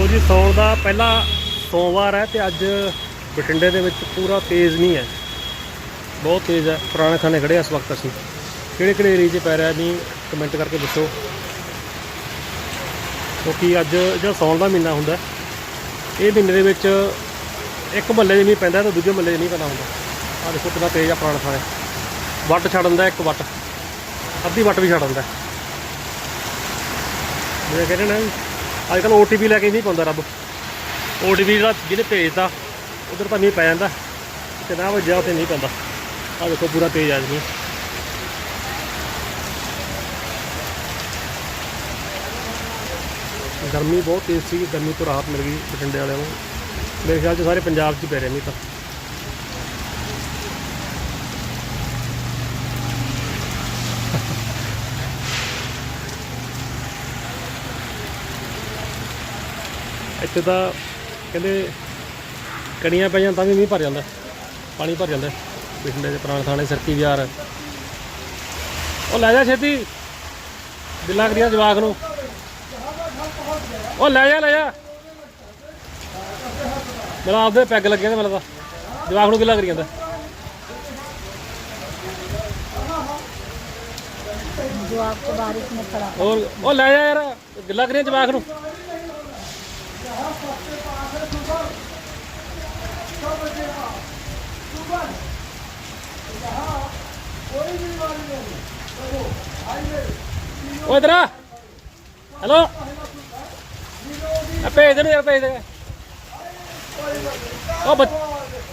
ਲੋ ਜੀ, ਸੌਣ ਦਾ ਪਹਿਲਾ ਸੋਮਵਾਰ ਹੈ ਤੇ ਅੱਜ ਬਠਿੰਡੇ ਦੇ ਵਿੱਚ ਪੂਰਾ ਤੇਜ਼ ਨਹੀਂ ਹੈ। ਬਹੁਤ ਤੇਜ਼ ਹੈ, ਪੁਰਾਣੇ ਖਾਨੇ ਖੜੇ ਆ ਇਸ ਵਕਤ ਅਸੀਂ। ਕਿਹੜੇ ਕਿਹੜੇ ਏਰੀਏ 'ਚ ਪੈ ਰਿਹਾ ਨਹੀਂ ਕਮੈਂਟ ਕਰਕੇ ਦੱਸੋ। ਕਿਉਂਕਿ ਅੱਜ ਜਿਹੜਾ ਸੌਣ ਦਾ ਮਹੀਨਾ ਹੁੰਦਾ, ਇਹ ਮਹੀਨੇ ਦੇ ਵਿੱਚ ਇੱਕ ਮਹੱਲੇ 'ਚ ਨਹੀਂ ਪੈਂਦਾ ਤੇ ਦੂਜੇ ਮਹੱਲੇ 'ਚ ਨਹੀਂ ਪੈਂਦਾ ਹੁੰਦਾ। ਆ ਦੇਖੋ ਕਿੰਨਾ ਤੇਜ਼ ਆ ਪੁਰਾਣੇ ਖਾਨੇ ਵੱਟ ਛੱਡ ਦਿੰਦਾ ਇੱਕ ਵੱਟ। ਅੱਧੀ ਵੱਟ ਵੀ ਛੱਡ ਦਿੰਦਾ। ਜਿਵੇਂ ਕਹਿੰਦੇ ਨੇ ਅੱਜ ਕੱਲ OTP ਲੈ ਕੇ ਨਹੀਂ ਪਾਉਂਦਾ ਰੱਬ। OTP ਜਿਹੜਾ ਜਿਹਨੇ ਭੇਜਦਾ ਉਧਰ ਤਾਂ ਮੀਂਹ ਪੈ ਜਾਂਦਾ। ਤੇ ਨਾ ਵੱਜਿਆ, ਉੱਥੇ ਨਹੀਂ ਪੈਂਦਾ। ਆ ਦੇਖੋ, ਪੂਰਾ ਤੇਜ਼ ਆ ਜੀ ਗਰਮੀ ਬਹੁਤ ਤੇਜ਼ ਸੀ, ਗਰਮੀ ਤੋਂ ਰਾਹਤ ਮਿਲ ਗਈ ਬਠਿੰਡੇ ਵਾਲਿਆਂ ਨੂੰ। ਮੇਰੇ ਖਿਆਲ 'ਚ ਸਾਰੇ ਪੰਜਾਬ 'ਚ ਪੈ ਰਿਹਾ ਮੀਂਹ ਤਾਂ। ਇੱਥੇ ਤਾਂ ਕਹਿੰਦੇ ਕਣੀਆਂ ਪੈ ਜਾਂ ਤਾਂ ਵੀ ਮੀਂਹ ਭਰ ਜਾਂਦਾ ਪਾਣੀ ਭਰ ਜਾਂਦਾ। ਪਿੰਡੇ ਦੇ ਪੁਰਾਣੇ ਥਾਣੇ ਸਰਕੀ ਵਿਹਾਰ। ਉਹ ਲੈ ਜਾ ਛੇਤੀ। ਬਿੱਲਾ ਕਰੀਆ ਜਵਾਕ ਨੂੰ। ਉਹ ਲੈ ਜਾ ਲੈ ਜਾ। ਮੇਰਾ ਆਪਦੇ ਪੈਗ ਲੱਗੇ ਨੇ ਮੈਨੂੰ ਤਾਂ। ਜਵਾਕ ਨੂੰ ਬਿੱਲਾ ਕਰੀ ਜਾਂਦਾ। ਜਵਾਕ ਤੋਂ ਬਾਰਿਸ਼ ਨੇ ਖੜਾ ਹੋਰ ਉਹ ਲੈ ਜਾ ਯਾਰ। ਗਿੱਲਾ ਕਰੀਆਂ ਜਵਾਕ ਨੂੰ। ओ इधर हेलो। भेज इधर यार पे इधर। ओ बच,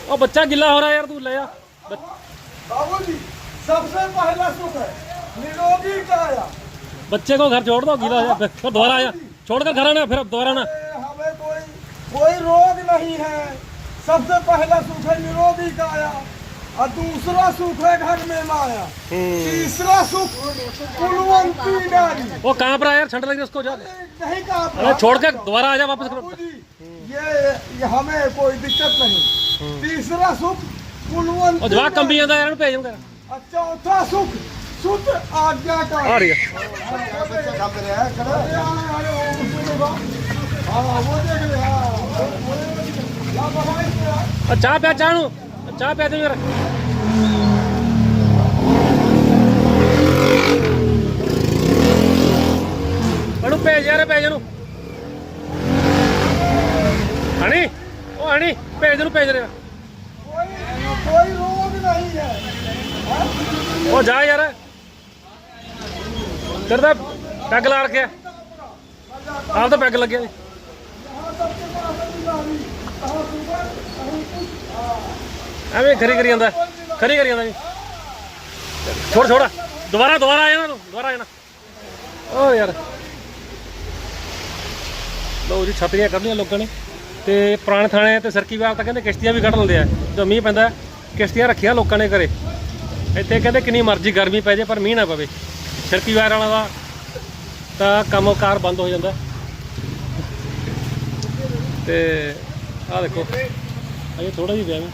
ओ बच्चा गिल्ला हो रहा है यार तू ले जा बाबूजी सबसे पहला सुख है। निरोगी का आया। बच्चे को घर छोड़ दो गीला है फिर दोबारा आया। छोड़कर घर आना फिर अब दोबारा ना हमें कोई कोई रोग नहीं है। सबसे पहला सुख है निरोगी का आया। और दूसरा सुख है घर में माया तीसरा सुख कुलवंती नारी वो कहाँ पर आया सेंटर लगी उसको नहीं कहा छोड़ के दोबारा आ जा वापस करो ये, ये हमें कोई दिक्कत नहीं तीसरा सुख कुलवंती जवाब कम भी आंदा यार भेज दूंगा चौथा सुख शुद्ध आज्ञा का आ रही है चाह प्या चाह चाह प्या दे मेरा ਇਹਨੂੰ ਭੇਜ ਯਾਰ ਭੇਜ ਇਹਨੂੰ ਹਣੀ ਉਹ ਹਣੀ ਭੇਜ ਇਹਨੂੰ ਭੇਜ ਰਿਹਾ ਕੋਈ ਰੋਗ ਨਹੀਂ ਹੈ ਉਹ ਜਾ ਯਾਰ। ਤੇਰੇ ਦਾ ਪੈਗ ਲਾ ਰੱਖਿਆ। ਆਪ ਤਾਂ ਪੈਗ ਲੱਗਿਆ ਨੇ ਐਵੇਂ ਖਰੀ ਕਰੀ ਜਾਂਦਾ, ਖਰੀ ਕਰੀ ਜਾਂਦਾ ਜੀ। ਛੋੜ ਛੋੜ। ਦੁਬਾਰਾ ਦੁਬਾਰਾ ਆ ਜਾਣਾ ਦੁਬਾਰਾ ਆ ਜਾਣਾ ਓ ਯਾਰ। ਲਓ ਜੀ ਛਤਰੀਆਂ ਕੱਢੀਆਂ ਲੋਕਾਂ ਨੇ। ਤੇ ਪੁਰਾਣੇ ਥਾਣੇ ਤੇ ਸਰਕੀ ਵਿਭਾਗ ਤਾਂ ਕਹਿੰਦੇ ਕਿਸ਼ਤੀਆਂ ਵੀ ਕੱਢ ਲੈਂਦੇ ਆ। ਜਦੋਂ ਮੀਂਹ ਪੈਂਦਾ, ਕਿਸ਼ਤੀਆਂ ਰੱਖੀਆਂ ਲੋਕਾਂ ਨੇ ਘਰੇ। ਇੱਥੇ ਕਹਿੰਦੇ ਕਿੰਨੀ ਮਰਜ਼ੀ ਗਰਮੀ ਪੈ ਜਾਏ ਪਰ ਮੀਂਹ ਨਾ ਪਵੇ। ਸਰਕੀ ਵਾਰ ਵਾਲਾ ਦਾ ਤਾਂ ਕੰਮਕਾਰ ਬੰਦ ਹੋ ਜਾਂਦਾ। ਤੇ ਆਹ ਦੇਖੋ, ਅਜੇ ਥੋੜਾ ਜਿਹਾ ਪਿਆ ਮੈਂ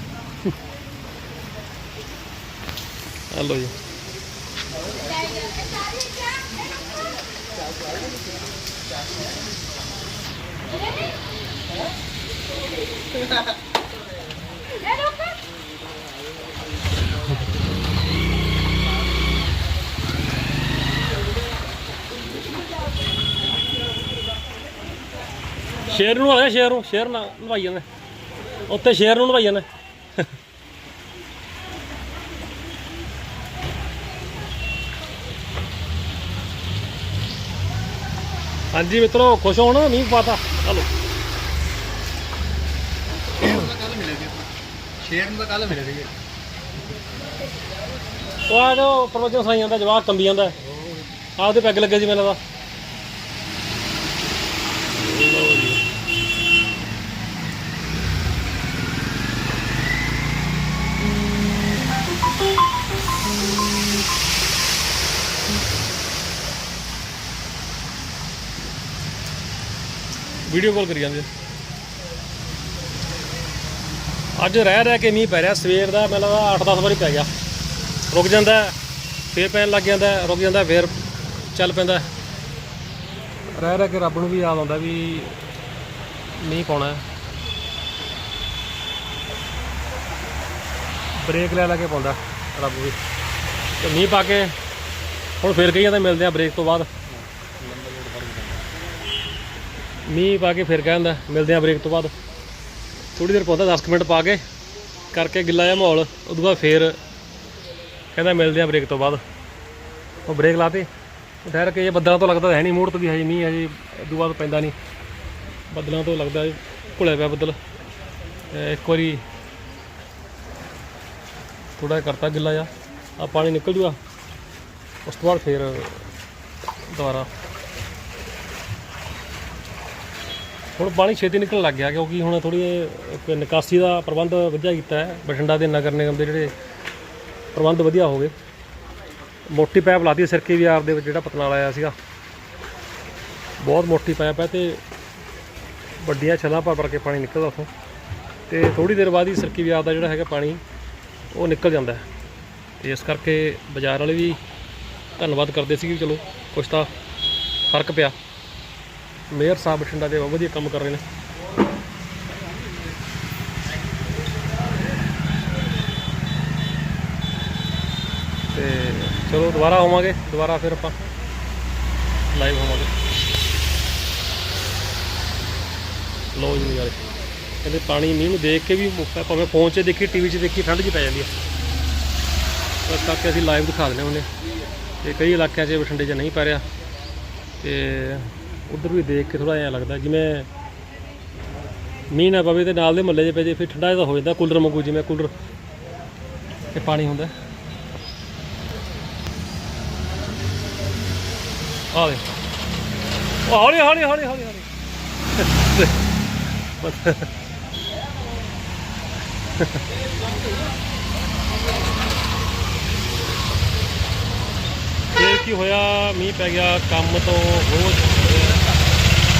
ਆ ਲਓ ਜੀ। ਸ਼ੇਰ ਨੂੰ ਆਇਆ ਸ਼ੇਰ ਨੂੰ, ਸ਼ੇਰ ਨਾ ਨਵਾਈ ਜਾਂਦੇ। ਉੱਤੇ ਸ਼ੇਰ ਨੂੰ ਨਵਾਈ ਜਾਂਦੇ। ਹਾਂਜੀ ਮਿੱਤਰੋ, ਖੁਸ਼ ਹੋ ਨਾ ਮੀਂਹ ਪਾਤਾ ਚਲੋ ਕੱਲ ਮਿਲੇ ਸੀ ਸ਼ੇਰ ਨੂੰ ਤਾਂ ਕੱਲ ਮਿਲੇ ਸੀਗੇ। ਉਹ ਆ ਜੋ ਪ੍ਰਵਚਨ ਸਾਈ ਜਾਂਦਾ ਜਵਾਕ ਕੰਬੀ ਜਾਂਦਾ ਆਪਦੇ ਪੈਗ ਲੱਗੇ ਸੀ ਮੈਨੂੰ ਦਾ ਵੀਡੀਓ ਕਾਲ ਕਰੀ ਜਾਂਦੇ ਅੱਜ ਰਹਿ ਰਹਿ ਕੇ ਮੀਂਹ ਪੈ ਰਿਹਾ ਸਵੇਰ ਦਾ ਮੈਨੂੰ ਲੱਗਦਾ 8-10 ਵਾਰੀ ਪੈ ਗਿਆ। ਰੁਕ ਜਾਂਦਾ ਹੈ, ਫੇਰ ਪੈਣ ਲੱਗ ਜਾਂਦਾ ਰੁਕ ਜਾਂਦਾ ਹੈ, ਫੇਰ ਚੱਲ ਪੈਂਦਾ ਰਹਿ ਰਹਿ ਕੇ ਰੱਬ ਨੂੰ ਵੀ ਯਾਦ ਆਉਂਦਾ ਵੀ ਮੀਂਹ ਪਾਉਣਾ ਬ੍ਰੇਕ ਲੈ ਲਾ ਕੇ ਪਾਉਂਦਾ ਰੱਬ ਵੀ। ਤੇ ਮੀਂਹ ਪਾ ਕੇ ਹੁਣ ਫਿਰ ਕਹੀ ਜਾਂਦਾ ਮਿਲਦੇ ਆ ਬ੍ਰੇਕ ਤੋਂ ਬਾਅਦ। ਮੀਂਹ ਪਾ ਕੇ ਫਿਰ ਕਹਿੰਦਾ, ਮਿਲਦੇ ਆ ਬ੍ਰੇਕ ਤੋਂ ਬਾਅਦ। ਥੋੜੀ ਦੇਰ ਪਾਉਂਦਾ 10 ਕੁ ਮਿੰਟ ਪਾ ਕੇ ਕਰਕੇ ਗਿੱਲਾ ਜਿਹਾ ਮਾਹੌਲ ਉਦੋਂ ਬਾਅਦ ਫੇਰ ਕਹਿੰਦਾ ਮਿਲਦੇ ਆ ਬ੍ਰੇਕ ਤੋਂ ਬਾਅਦ। ਉਹ ਬ੍ਰੇਕ ਲਾਤੇ। ਠਹਿਰ ਕੇ ਇਹ ਬੱਦਲਾਂ ਤੋਂ ਲੱਗਦਾ ਹੈ ਨਹੀਂ ਮੂਡ ਤੋਂ ਵੀ, ਹਜੇ ਮੀਂਹ ਹਜੇ ਉਦੋਂ ਬਾਅਦ ਪੈਂਦਾ ਨਹੀਂ। ਬੱਦਲਾਂ ਤੋਂ ਲੱਗਦਾ ਘੁਲਿਆ ਪਿਆ ਬੱਦਲ। ਇੱਕ ਵਾਰੀ ਥੋੜਾ ਕਰਤਾ ਗਿੱਲਾ ਜਿਹਾ। ਆ ਪਾਣੀ ਨਿਕਲ ਜੂਗਾ। ਉਸ ਤੋਂ ਬਾਅਦ ਫੇਰ ਦੁਬਾਰਾ ਹੁਣ ਪਾਣੀ ਛੇਤੀ ਨਿਕਲਣ ਲੱਗ ਗਿਆ ਕਿਉਂਕਿ ਹੁਣ ਥੋੜੀ ਇੱਕ ਨਿਕਾਸੀ ਦਾ ਪ੍ਰਬੰਧ ਵਧੀਆ ਕੀਤਾ ਹੈ। ਬਠਿੰਡਾ ਦੇ ਨਗਰ ਨਿਗਮ ਦੇ ਜਿਹੜੇ ਪ੍ਰਬੰਧ ਵਧੀਆ ਹੋ ਗਏ। ਮੋਟੀ ਪਾਈਪ ਲਾਤੀ ਸਿਰਕੇ ਵੀ ਦੇ ਵਿੱਚ ਜਿਹੜਾ ਪਤਨਾਲ ਆਇਆ ਸੀਗਾ। ਬਹੁਤ ਮੋਟੀ ਪਾਈਪ ਹੈ ਤੇ ਵੱਡੀਆਂ ਛੱਲਾਂ ਭਰ ਭਰ ਕੇ ਪਾਣੀ ਨਿਕਲਦਾ ਉੱਥੋਂ। ਤੇ ਥੋੜੀ ਦੇਰ ਬਾਅਦ ਹੀ ਸਰਕੀ ਵਿਆਰ ਦਾ ਜਿਹੜਾ ਹੈਗਾ ਪਾਣੀ, ਉਹ ਨਿਕਲ ਜਾਂਦਾ ਹੈ। ਤੇ ਇਸ ਕਰਕੇ ਬਾਜ਼ਾਰ ਵਾਲੇ ਵੀ ਧੰਨਵਾਦ ਕਰਦੇ ਸੀ ਕਿ ਚਲੋ ਕੁਛ ਤਾਂ ਫ਼ਰਕ ਪਿਆ। ਮੇਅਰ ਸਾਹਿਬ ਬਠਿੰਡਾ ਦੇ ਬਹੁਤ ਵਧੀਆ ਕੰਮ ਕਰ ਰਹੇ ਨੇ। ਤੇ ਚਲੋ ਦੁਬਾਰਾ ਆਵਾਂਗੇ, ਦੁਬਾਰਾ ਫਿਰ ਆਪਾਂ ਲਾਈਵ ਹੋਵਾਂਗੇ। ਲੋ ਜੀ ਯਾਰ ਕਹਿੰਦੇ ਪਾਣੀ ਮੀਂਹ ਨੂੰ ਦੇਖ ਕੇ ਵੀ ਮੁੱਕਾ ਭਾਵੇਂ ਫੋਨ 'ਚ ਦੇਖੀ ਟੀਵੀ 'ਚ ਦੇਖੀ, ਠੰਡ 'ਚ ਪੈ ਜਾਂਦੀ ਹੈ। ਇਸ ਕਰਕੇ ਅਸੀਂ ਲਾਈਵ ਦਿਖਾ ਦਿੰਦੇ ਹੁੰਦੇ ਤੇ ਕਈ ਇਲਾਕਿਆਂ 'ਚ ਬਠਿੰਡੇ 'ਚ ਨਹੀਂ ਪੈ ਰਿਹਾ। ਤੇ ਉਧਰ ਵੀ ਦੇਖ ਕੇ ਥੋੜਾ ਜਿਹਾ ਲੱਗਦਾ, ਜਿਵੇਂ ਮੀਂਹ ਨਾ ਪਵੇ ਤੇ ਨਾਲ ਦੇ ਮੱਲੇ 'ਚ ਪੈ ਜੇ ਫਿਰ ਠੰਡਾ ਜਿਹਾ ਹੋ ਜਾਂਦਾ, ਕੂਲਰ ਵਾਂਗੂ ਜਿਵੇਂ ਕੂਲਰ ਤੇ ਪਾਣੀ ਹੁੰਦਾ। ਆ ਦੇ ਹੌਲੀ ਹੌਲੀ ਹੌਲੀ ਹੌਲੀ ਹੌਲੀ। ਇਹ ਕੀ ਹੋਇਆ, ਮੀਂਹ ਪੈ ਗਿਆ, ਕੰਮ ਤੋਂ ਰੋਜ਼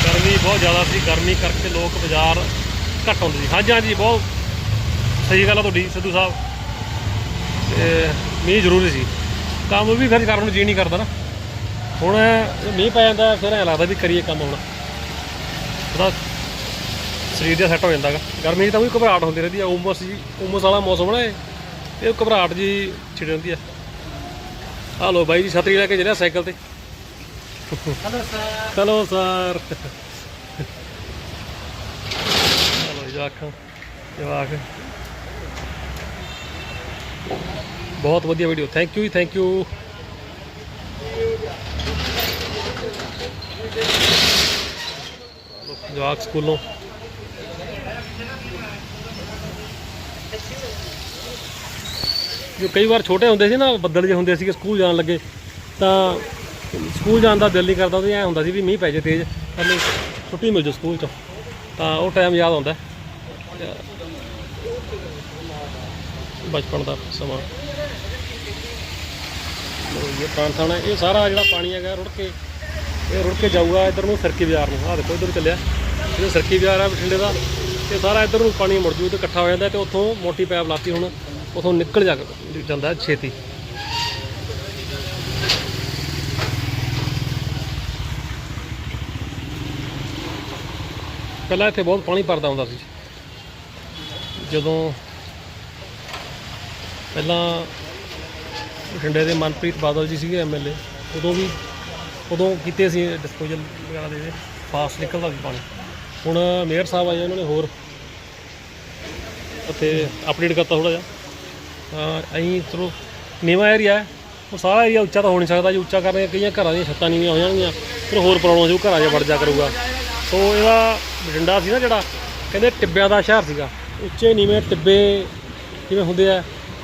ਗਰਮੀ ਬਹੁਤ ਜ਼ਿਆਦਾ ਸੀ, ਗਰਮੀ ਕਰਕੇ ਲੋਕ ਬਾਜ਼ਾਰ ਘੱਟ ਆਉਂਦੇ ਸੀ। ਹਾਂਜੀ ਹਾਂਜੀ, ਬਹੁਤ ਸਹੀ ਗੱਲ ਆ ਤੁਹਾਡੀ, ਸਿੱਧੂ ਸਾਹਿਬ। ਤੇ ਮੀਂਹ ਜ਼ਰੂਰੀ ਸੀ। ਕੰਮ ਵੀ ਫਿਰ ਕਰਨ ਨੂੰ ਜੀ ਨਹੀਂ ਕਰਦਾ ਨਾ। ਹੁਣ ਮੀਂਹ ਪੈ ਜਾਂਦਾ, ਫਿਰ ਐਂ ਲੱਗਦਾ ਵੀ ਕਰੀਏ ਕੰਮ ਹੁਣ। ਉਹਦਾ ਸਰੀਰ ਜਿਹਾ ਸੈੱਟ ਹੋ ਜਾਂਦਾ ਗਾ ਗਰਮੀ 'ਚ ਤਾਂ ਵੀ ਘਬਰਾਹਟ ਹੁੰਦੀ ਰਹਿੰਦੀ ਆ, ਉਮਸ ਜੀ, ਉਮਸ ਵਾਲਾ ਮੌਸਮ ਨਾ ਇਹ। ਘਬਰਾਹਟ ਜੀ ਛਿੜ ਜਾਂਦੀ ਆ। ਆ ਲੋ ਬਾਈ ਜੀ, ਛਤਰੀ ਲੈ ਕੇ ਚੱਲਿਆ ਸਾਈਕਲ ਤੇ। ਹਲੋ ਸਰ ਚਲੋ ਸਰ ਚਲੋ ਜਵਾਕ ਜਵਾਕ ਬਹੁਤ ਵਧੀਆ video thank you ji thank you ਜਵਾਕ ਸਕੂਲੋਂ ਜੋ ਕਈ ਵਾਰ ਛੋਟੇ ਹੁੰਦੇ ਸੀ ਨਾ ਬੱਦਲ ਜੇ ਹੁੰਦੇ ਸੀ ਸਕੂਲ ਜਾਣ ਲੱਗੇ ਤਾਂ ਸਕੂਲ ਜਾਣ ਦਾ ਦਿਲ ਨਹੀਂ ਕਰਦਾ ਤੇ ਐ ਹੁੰਦਾ ਸੀ ਵੀ ਮੀਂਹ ਪੈ ਜੇ ਤੇਜ਼ ਪਹਿਲੇ ਛੁੱਟੀ ਮਿਲ ਜਾ ਸਕੂਲ ਚੋਂ। ਤਾਂ ਉਹ ਟਾਈਮ ਯਾਦ ਆਉਂਦਾ। ਬਚਪਨ ਦਾ ਸਮਾਂ। ਲਓ ਇਹ ਪ੍ਰਾਂਤਾਣਾ ਇਹ ਸਾਰਾ ਜਿਹੜਾ ਪਾਣੀ ਹੈਗਾ, ਰੁੜ ਕੇ, ਇਹ ਰੁੜ ਕੇ ਜਾਊਗਾ ਇਧਰ ਨੂੰ ਸਰਕੀ ਬਾਜ਼ਾਰ ਨੂੰ। ਆਹ ਦੇਖੋ, ਇਧਰ ਚੱਲਿਆ। ਇਹ ਸਰਕੀ ਬਾਜ਼ਾਰ ਆ ਬਠਿੰਡੇ ਦਾ। ਤੇ ਸਾਰਾ ਇਧਰ ਨੂੰ ਪਾਣੀ ਮੁੜ ਜੂ ਤੇ ਇਕੱਠਾ ਹੋ ਜਾਂਦਾ ਤੇ ਉੱਥੋਂ ਮੋਟੀ ਪੈਪ ਲਾਤੀ ਹੁਣ। ਉੱਥੋਂ ਨਿਕਲ ਜਾ, ਜਾਂਦਾ ਛੇਤੀ। ਪਹਿਲਾਂ ਇੱਥੇ ਬਹੁਤ ਪਾਣੀ ਭਰਦਾ ਹੁੰਦਾ ਸੀ। ਜਦੋਂ ਪਹਿਲਾਂ ਬਠਿੰਡੇ ਦੇ ਮਨਪ੍ਰੀਤ ਬਾਦਲ ਜੀ ਸੀਗੇ ਐਮਐਲਏ ਉਦੋਂ ਵੀ ਉਦੋਂ ਕੀਤੇ ਸੀ ਡਿਸਪੋਜ਼ਲ ਵਗੈਰਾ ਦੇ ਫਾਸਟ ਨਿਕਲਦਾ ਸੀ ਪਾਣੀ। ਹੁਣ ਮੇਅਰ ਸਾਹਿਬ ਆਏ ਉਹਨਾਂ ਨੇ ਹੋਰ। ਉੱਥੇ ਅਪਡੇਟ ਕਰਤਾ ਥੋੜਾ ਜਿਹਾ। ਤਾਂ ਅਸੀਂ ਚਲੋ, ਨੀਵਾਂ ਏਰੀਆ ਹੈ। ਉਹ ਸਾਰਾ ਏਰੀਆ ਉੱਚਾ ਤਾਂ ਹੋ ਨਹੀਂ ਸਕਦਾ, ਜੇ ਉੱਚਾ ਕਰਨੇ ਕਈਆਂ ਘਰਾਂ ਦੀਆਂ ਛੱਤਾਂ ਨੀਵੀਆਂ ਹੋ ਜਾਣਗੀਆਂ, ਫਿਰ ਹੋਰ ਪ੍ਰੋਬਲਮ ਜੋ ਘਰਾਂ 'ਚ ਵੜ ਜਾ ਕਰੂਗਾ। ਸੋ ਇਹਦਾ ਬਠਿੰਡਾ ਸੀ ਨਾ ਜਿਹੜਾ ਕਹਿੰਦੇ ਟਿੱਬਿਆਂ ਦਾ ਸ਼ਹਿਰ ਸੀਗਾ। ਉੱਚੇ ਨੀਵੇਂ ਟਿੱਬੇ ਜਿਵੇਂ ਹੁੰਦੇ ਆ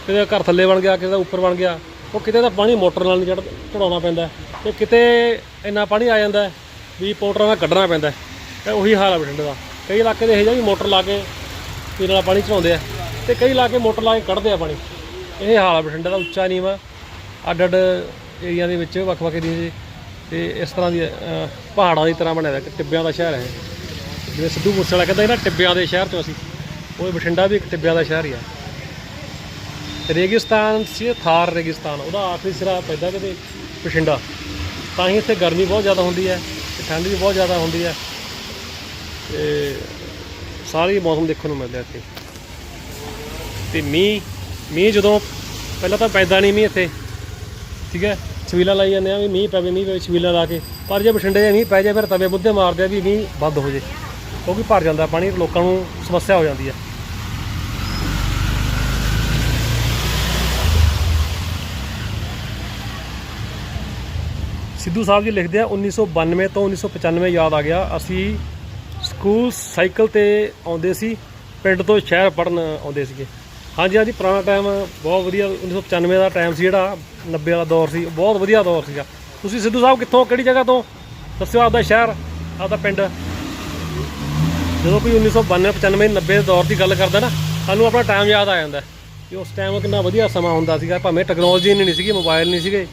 ਕਿਸੇ ਘਰ ਥੱਲੇ ਬਣ ਗਿਆ ਕਿਸੇ ਦਾ ਉੱਪਰ ਬਣ ਗਿਆ ਉਹ ਕਿਤੇ ਤਾਂ ਪਾਣੀ ਮੋਟਰ ਨਾਲ ਨਹੀਂ ਚੜ ਚੜਾਉਣਾ ਪੈਂਦਾ ਹੈ, ਤੇ ਕਿਤੇ ਇੰਨਾ ਪਾਣੀ ਆ ਜਾਂਦਾ ਵੀ ਪੋਟਰਾਂ ਨਾਲ ਕੱਢਣਾ ਪੈਂਦਾ ਹੈ। ਤੇ ਉਹੀ ਹਾਲ ਆ ਬਠਿੰਡੇ ਦਾ। ਕਈ ਇਲਾਕੇ ਦੇ ਇਹੋ ਜਿਹਾ ਵੀ ਮੋਟਰ ਲਾ ਕੇ ਪੀਣ ਵਾਲਾ ਪਾਣੀ ਚੜਾਉਂਦੇ ਆ ਤੇ ਕਈ ਇਲਾਕੇ ਮੋਟਰ ਲਾ ਕੇ ਕੱਢਦੇ ਆ ਪਾਣੀ। ਇਹ ਹਾਲ ਆ ਬਠਿੰਡੇ ਦਾ ਉੱਚਾ ਨੀਵਾਂ ਅੱਡ ਅੱਡ ਏਰੀਆ ਦੇ ਵਿੱਚ ਵੱਖ-ਵੱਖ ਏਰੀਆ ਦੇ ਤੇ ਇਸ ਤਰ੍ਹਾਂ ਦੀ ਪਹਾੜਾਂ ਦੀ ਤਰ੍ਹਾਂ ਬਣਿਆ ਹੋਇਆ ਟਿੱਬਿਆਂ ਦਾ ਸ਼ਹਿਰ ਹੈ ਜਿਵੇਂ ਸਿੱਧੂ ਮੂਸੇਵਾਲਾ ਕਹਿੰਦਾ ਸੀ ਨਾ, ਟਿੱਬਿਆਂ ਦੇ ਸ਼ਹਿਰ ਚੋਂ ਅਸੀਂ। ਉਹ ਬਠਿੰਡਾ ਵੀ ਇੱਕ ਟਿੱਬਿਆਂ ਦਾ ਸ਼ਹਿਰ ਹੀ ਆ। ਰੇਗਿਸਤਾਨ ਸੀ, ਥਾਰ ਰੇਗਿਸਤਾਨ। ਉਹਦਾ ਆਖਰੀ ਸਿਰਾ ਪੈਦਾ ਕਿਤੇ ਬਠਿੰਡਾ। ਤਾਂ ਹੀ ਇੱਥੇ ਗਰਮੀ ਬਹੁਤ ਜ਼ਿਆਦਾ ਹੁੰਦੀ ਹੈ ਤੇ ਠੰਡ ਵੀ ਬਹੁਤ ਜ਼ਿਆਦਾ ਹੁੰਦੀ ਹੈ। ਤੇ ਸਾਰੇ ਮੌਸਮ ਦੇਖਣ ਨੂੰ ਮਿਲਦਾ ਇੱਥੇ। ਤੇ ਮੀਂਹ ਮੀਂਹ ਜਦੋਂ ਪਹਿਲਾਂ ਤਾਂ ਪੈਂਦਾ ਨਹੀਂ ਮੀਂਹ ਇੱਥੇ। ਠੀਕ ਹੈ? ਛਬੀਲਾ ਲਾਈ ਜਾਂਦੇ ਆ ਵੀ ਮੀਂਹ ਪਵੇ ਮੀਂਹ ਪਵੇ ਛਬੀਲਾ ਲਾ ਕੇ। ਪਰ ਜੇ ਬਠਿੰਡੇ 'ਚ ਮੀਂਹ ਪੈ ਜਾਏ, ਫਿਰ ਤਵੇ ਬੁੱਧੇ ਮਾਰਦੇ ਆ ਵੀ ਮੀਂਹ ਬੰਦ ਹੋ ਜੇ। ਕਿਉਂਕਿ ਭਰ ਜਾਂਦਾ ਪਾਣੀ, ਲੋਕਾਂ ਨੂੰ ਸਮੱਸਿਆ ਹੋ ਜਾਂਦੀ ਹੈ ਸਿੱਧੂ ਸਾਹਿਬ ਜੀ ਲਿਖਦੇ ਆ 1992 ਤੋਂ 1995 ਯਾਦ ਆ ਗਿਆ। ਅਸੀਂ ਸਕੂਲ ਸਾਈਕਲ ਤੇ ਆਉਂਦੇ ਸੀ, ਪਿੰਡ ਤੋਂ ਸ਼ਹਿਰ ਪੜਨ ਆਉਂਦੇ ਸੀਗੇ। ਹਾਂਜੀ ਹਾਂਜੀ, ਪੁਰਾਣਾ ਟਾਈਮ ਬਹੁਤ ਵਧੀਆ 1995 ਦਾ ਟਾਈਮ ਸੀ ਜਿਹੜਾ 90 ਵਾਲਾ ਦੌਰ ਸੀ, ਬਹੁਤ ਵਧੀਆ ਦੌਰ ਸੀਗਾ। ਤੁਸੀਂ ਸਿੱਧੂ ਸਾਹਿਬ ਕਿੱਥੋਂ, ਕਿਹੜੀ ਜਗ੍ਹਾ ਤੋਂ? ਦੱਸਿਓ ਆਪਦਾ ਸ਼ਹਿਰ, ਆਪਦਾ ਪਿੰਡ। ਜਦੋਂ ਕੋਈ 1992 95 90 ਦੇ ਦੌਰ ਦੀ ਗੱਲ ਕਰਦਾ ਨਾ, ਸਾਨੂੰ ਆਪਣਾ ਟਾਈਮ ਯਾਦ ਆ ਜਾਂਦਾ। ਕਿ ਉਸ ਟਾਈਮ ਕਿੰਨਾ ਵਧੀਆ ਸਮਾਂ ਹੁੰਦਾ ਸੀਗਾ, ਭਾਵੇਂ ਟੈਕਨੋਲੋਜੀ ਨਹੀਂ ਸੀਗੀ ਮੋਬਾਈਲ ਨਹੀਂ ਸੀਗੇ।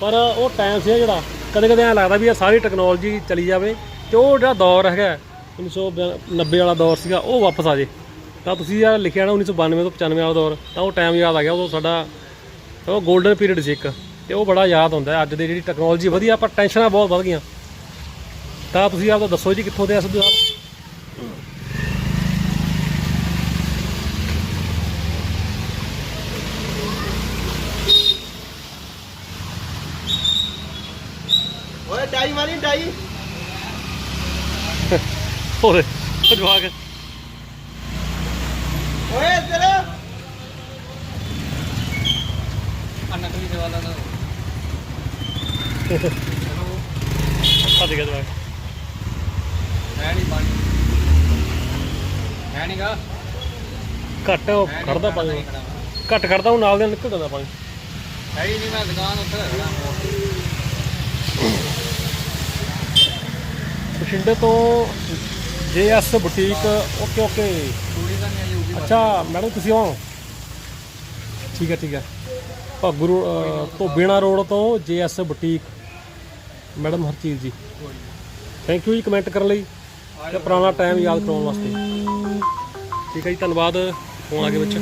ਪਰ ਉਹ ਟਾਈਮ ਸੀ ਜਿਹੜਾ ਕਦੇ ਕਦੇ ਐਂ ਲੱਗਦਾ ਵੀ ਇਹ ਸਾਰੀ ਟੈਕਨੋਲੋਜੀ ਚਲੀ ਜਾਵੇ, ਤੇ ਉਹ ਜਿਹੜਾ ਦੌਰ ਹੈਗਾ 1990 ਵਾਲਾ ਦੌਰ ਸੀਗਾ, ਉਹ ਵਾਪਸ ਆ ਜੇ। ਤਾਂ ਤੁਸੀਂ ਆ ਲਿਖਿਆ ਨਾ 1992 ਤੋਂ 95 ਵਾਲਾ ਦੌਰ ਤਾਂ ਉਹ ਟਾਈਮ ਯਾਦ ਆ ਗਿਆ ਉਦੋਂ ਸਾਡਾ ਉਹ 골ਡਨ ਪੀਰੀਅਡ ਸੀ ਇੱਕ ਤੇ ਉਹ ਬੜਾ ਯਾਦ ਹੁੰਦਾ। ਅੱਜ ਦੀ ਜਿਹੜੀ ਟੈਕਨੋਲੋਜੀ ਵਧੀਆ ਪਰ ਟੈਨਸ਼ਨਾਂ ਬਹੁਤ ਵੱਧ ਗਈਆਂ। ਤਾਂ ਤੁਸੀਂ ਆਪਦਾ ਦੱਸੋ ਜੀ ਕਿੱਥੋਂ ਦੇ ਆ ਸਿੱਧੂ ਸਾਹਿਬ? ਓਏ ਡਾਈ ਮਾਰੀ ਡਾਈ। ਹੋਰ ਉਹ ਜਵਾਕ ਓਏ ਇੱਧਰ ਜਵਾਲਾ ਨਾ। ਭੱਜ ਗਿਆ ਜਵਾਕ ਹੈ ਨਹੀਂ ਪਾਣੀ। ਹੈ ਨਹੀਂਗਾ ਘੱਟ ਖੜਦਾ ਪਾਣੀ। ਘੱਟ ਖੜਦਾ ਉਹ ਨਾਲ ਦੇ ਨਿਕਲ ਜਾਂਦਾ ਪਾਣੀ। ਹੈ ਹੀ ਨਹੀਂ ਮੈਂ ਦੁਕਾਨ ਉੱਥੇ ਖੜਾ ਬਠਿੰਡੇ ਤੋਂ J S boutique okay okay. ਅੱਛਾ ਮੈਡਮ ਤੁਸੀਂ ਆਓ। ਠੀਕ ਹੈ ਠੀਕ ਹੈ। ਭਾਗੂ ਤੋਂ ਬੀਣਾ ਰੋਡ ਤੋਂ J S boutique. Madam Harchit ji. Thank you ਜੀ ਕਮੈਂਟ ਕਰਨ ਲਈ ਤੇ ਪੁਰਾਣਾ ਟਾਈਮ ਯਾਦ ਕਰਾਉਣ ਵਾਸਤੇ। ਠੀਕ ਹੈ ਜੀ, ਧੰਨਵਾਦ। ਫੋਨ ਆ ਕੇ ਵਿੱਚ।